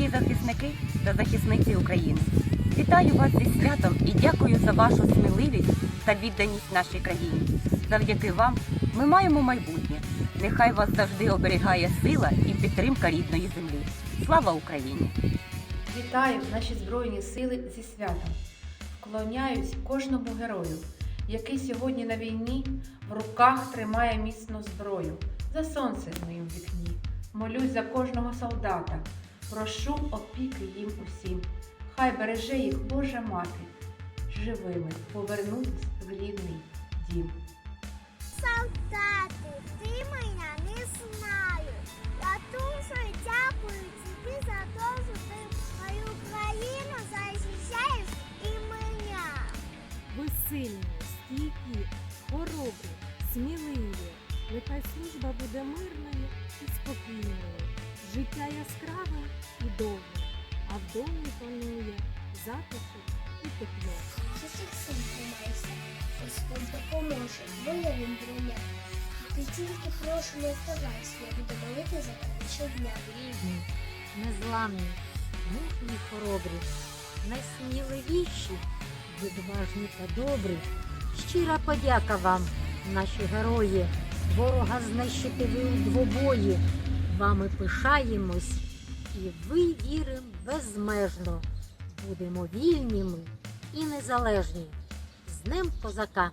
Дорогі захисники та захисниці України, вітаю вас зі святом і дякую за вашу сміливість та відданість нашій країні. Завдяки вам ми маємо майбутнє. Нехай вас завжди оберігає сила і підтримка рідної землі. Слава Україні! Вітаю наші Збройні Сили зі святом. Вклоняюсь кожному герою, який сьогодні на війні в руках тримає міцну зброю. За сонце в моїм вікні. Молюсь за кожного солдата. Прошу опіки їм усім. Хай береже їх Божа мати, живими повернутись в рідний дім. Солдати, ти мене не знаю. Я дуже дякую тобі за те, що ти мою країну захищаєш і мене. Ви сильні, стійкі, хоробрі, сміливі. Нехай служба буде мирною і спокійною. Життя яскраве і довге, а в домі панує затишок і тепло. З усіх сил тримайся. Господь допоможе, воля він. Ти тільки прошу не здавайся, я буду молити за тебе щодня. рідні, незламні, мужні й хоробрі, найсміливіші, відважні та добрі. Щира подяка вам, наші герої, ворога знищити ви у двобої. Вами пишаємось і ви вірим безмежно. Будемо вільні ми і незалежні. З Днем козака!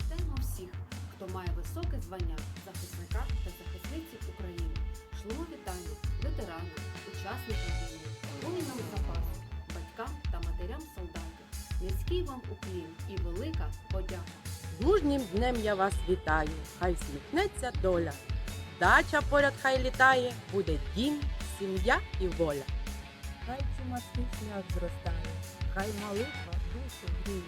Вітаємо всіх, хто має високе звання захисника та захисниці України. Шлемо вітання ветеранам, учасникам війни, воїнам запасу, батькам та матерям солдатів. Низький вам уклін і велика подяка. Мужнім днем я вас вітаю, хай всміхнеться доля. Дача поряд хай літає, буде дім, сім'я і воля. Хай чумацький шлях зростає, хай молитва душу гріє,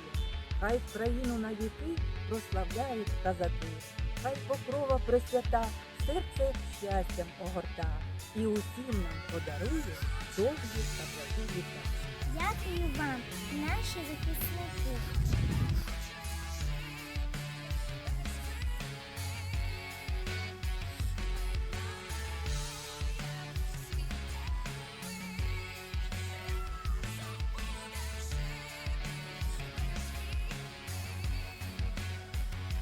хай в країну на віки прославляють казаки, хай покрова пресвята серце щастям огорта і усім нам подарує довгі та благі літа. Дякую вам, наші захисники.